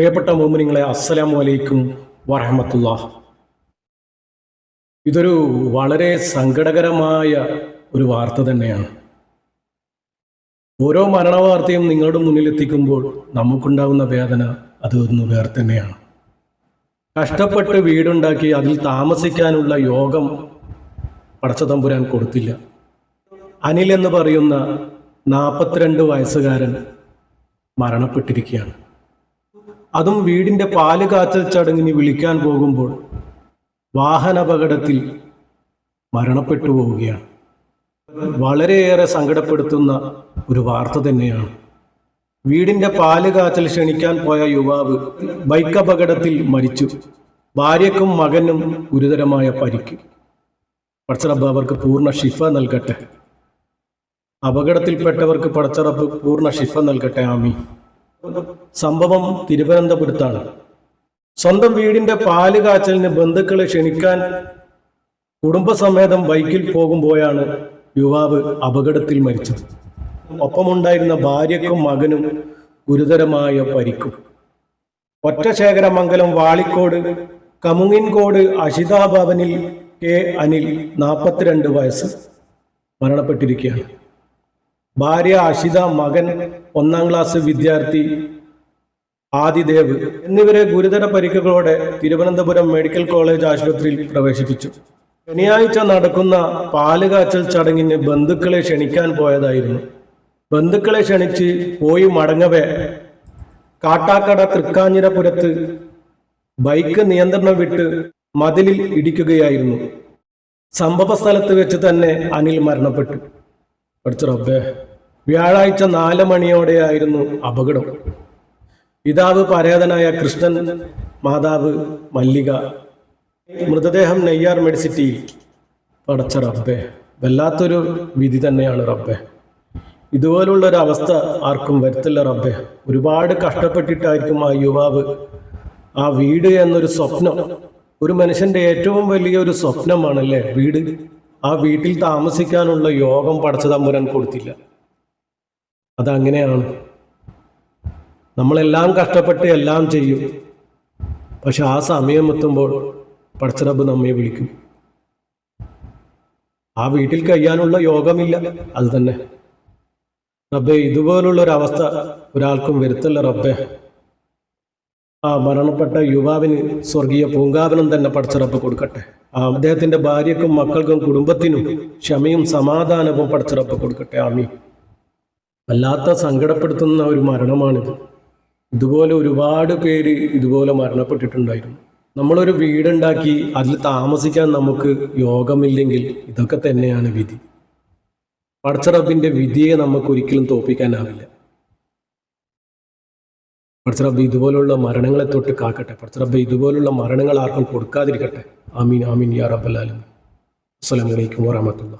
പ്രിയപ്പെട്ട മോമിനിങ്ങളെ അസ്സലാം വലൈക്കും വറഹമത്തുള്ള ഇതൊരു വളരെ സങ്കടകരമായ ഒരു വാർത്ത തന്നെയാണ്. ഓരോ മരണവാർത്തയും നിങ്ങളുടെ മുന്നിൽ എത്തിക്കുമ്പോൾ നമുക്കുണ്ടാകുന്ന വേദന അത് ഒന്ന് വേറെ തന്നെയാണ്. കഷ്ടപ്പെട്ട് വീടുണ്ടാക്കി അതിൽ താമസിക്കാനുള്ള യോഗം പടച്ച തമ്പുരാൻ കൊടുത്തില്ല. അനിൽ എന്ന് പറയുന്ന നാൽപ്പത്തിരണ്ട് വയസ്സുകാരൻ മരണപ്പെട്ടിരിക്കുകയാണ്. അതും വീടിന്റെ പാൽ കാച്ചൽ ചടങ്ങിന് വിളിക്കാൻ പോകുമ്പോൾ വാഹനാപകടത്തിൽ മരണപ്പെട്ടു പോവുകയാണ്. വളരെയേറെ സങ്കടപ്പെടുത്തുന്ന ഒരു വാർത്ത തന്നെയാണ്. വീടിന്റെ പാൽ കാച്ചൽ ക്ഷണിക്കാൻ പോയ യുവാവ് ബൈക്ക് അപകടത്തിൽ മരിച്ചു. ഭാര്യക്കും മകനും ഗുരുതരമായ പരിക്ക്. പടച്ചറബ് അവർക്ക് പൂർണ ഷിഫ നൽകട്ടെ. അപകടത്തിൽപ്പെട്ടവർക്ക് പടച്ചറബ് പൂർണ ഷിഫ നൽകട്ടെ. ആമി സംഭവം തിരുവനന്തപുരത്താണ്. സ്വന്തം വീടിന്റെ പാൽ കാച്ചലിന് ബന്ധുക്കളെ ക്ഷണിക്കാൻ കുടുംബസമേതം ബൈക്കിൽ പോകുമ്പോഴാണ് യുവാവ് അപകടത്തിൽ മരിച്ചത്. ഒപ്പമുണ്ടായിരുന്ന ഭാര്യക്കും മകനും ഗുരുതരമായ പരിക്കും. ഒറ്റശേഖരമംഗലം വാളിക്കോട് കമുങ്ങിൻകോട് അഷിതാ ഭവനിൽ കെ അനിൽ നാൽപ്പത്തിരണ്ട് വയസ്സ് മരണപ്പെട്ടിരിക്കുകയാണ്. ഭാര്യ അഷിത മകൻ ഒന്നാം ക്ലാസ് വിദ്യാർത്ഥി ആദിദേവ് എന്നിവരെ ഗുരുതര പരിക്കുകളോടെ തിരുവനന്തപുരം മെഡിക്കൽ കോളേജ് ആശുപത്രിയിൽ പ്രവേശിപ്പിച്ചു. ശനിയാഴ്ച നടക്കുന്ന പാലുകാച്ചൽ ചടങ്ങിന് ബന്ധുക്കളെ ക്ഷണിക്കാൻ പോയതായിരുന്നു. ബന്ധുക്കളെ ക്ഷണിച്ച് പോയി മടങ്ങവേ. കാട്ടാക്കട തൃക്കാഞ്ഞിരപുരത്ത് ബൈക്ക് നിയന്ത്രണം വിട്ട് മതിലിൽ ഇടിക്കുകയായിരുന്നു. സംഭവ സ്ഥലത്ത് വെച്ച് തന്നെ അനിൽ മരണപ്പെട്ടു. പഠിച്ച റബ്ബേ. വ്യാഴാഴ്ച നാല് മണിയോടെയായിരുന്നു അപകടം. പിതാവ് പരേതനായ കൃഷ്ണൻ മാതാവ് മല്ലിക. മൃതദേഹം നെയ്യാർ മെഡിസിറ്റിയിൽ. പടച്ച റബ്ബേ വല്ലാത്തൊരു വിധി തന്നെയാണ് റബ്ബെ. ഇതുപോലുള്ള ഒരു അവസ്ഥ ആർക്കും വരുത്തില്ല റബ്ബെ. ഒരുപാട് കഷ്ടപ്പെട്ടിട്ടായിരിക്കും ആ യുവാവ്. ആ വീട് എന്നൊരു സ്വപ്നം. ഒരു മനുഷ്യന്റെ ഏറ്റവും വലിയൊരു സ്വപ്നമാണല്ലേ വീട്? ആ വീട്ടിൽ താമസിക്കാനുള്ള യോഗം പടച്ച തമ്പുരാൻ കൊടുത്തില്ല. അതങ്ങനെയാണ്. നമ്മളെല്ലാം കഷ്ടപ്പെട്ട് എല്ലാം ചെയ്യും. പക്ഷെ ആ സമയം എത്തുമ്പോൾ പടച്ചറബ് നമ്മെ വിളിക്കും. ആ വീട്ടിൽ കഴിയാനുള്ള യോഗമില്ല അത് തന്നെ. റബ്ബെ ഇതുപോലുള്ള ഒരു അവസ്ഥ ഒരാൾക്കും വരുത്തല്ല റബ്ബെ. ആ മരണപ്പെട്ട യുവാവിന് സ്വർഗീയ പൂങ്കാവനം തന്നെ പടച്ചിറപ്പ് കൊടുക്കട്ടെ. അദ്ദേഹത്തിന്റെ ഭാര്യക്കും മക്കൾക്കും കുടുംബത്തിനും ക്ഷമയും സമാധാനവും പടച്ചിറപ്പ് കൊടുക്കട്ടെ. ആമി വല്ലാത്ത സങ്കടപ്പെടുത്തുന്ന ഒരു മരണമാണിത്. ഇതുപോലെ ഒരുപാട് പേര് ഇതുപോലെ മരണപ്പെട്ടിട്ടുണ്ടായിരുന്നു. നമ്മളൊരു വീടുണ്ടാക്കി അതിൽ താമസിക്കാൻ നമുക്ക് യോഗമില്ലെങ്കിൽ ഇതൊക്കെ തന്നെയാണ് വിധി. പടച്ചറബിന്റെ വിധിയെ നമുക്ക് ഒരിക്കലും തോപ്പിക്കാനാവില്ല പടച്ചറബ് ഇതുപോലുള്ള മരണങ്ങളെ തൊട്ട് കാക്കട്ടെ പടച്ചറബ് ഇതുപോലുള്ള മരണങ്ങൾ ആർക്കും കൊടുക്കാതിരിക്കട്ടെ ആമീൻ ആമീൻ യാ റബ്ബലാലും അസ്സലാമലൈക്കും വറഹമത്തുള്ള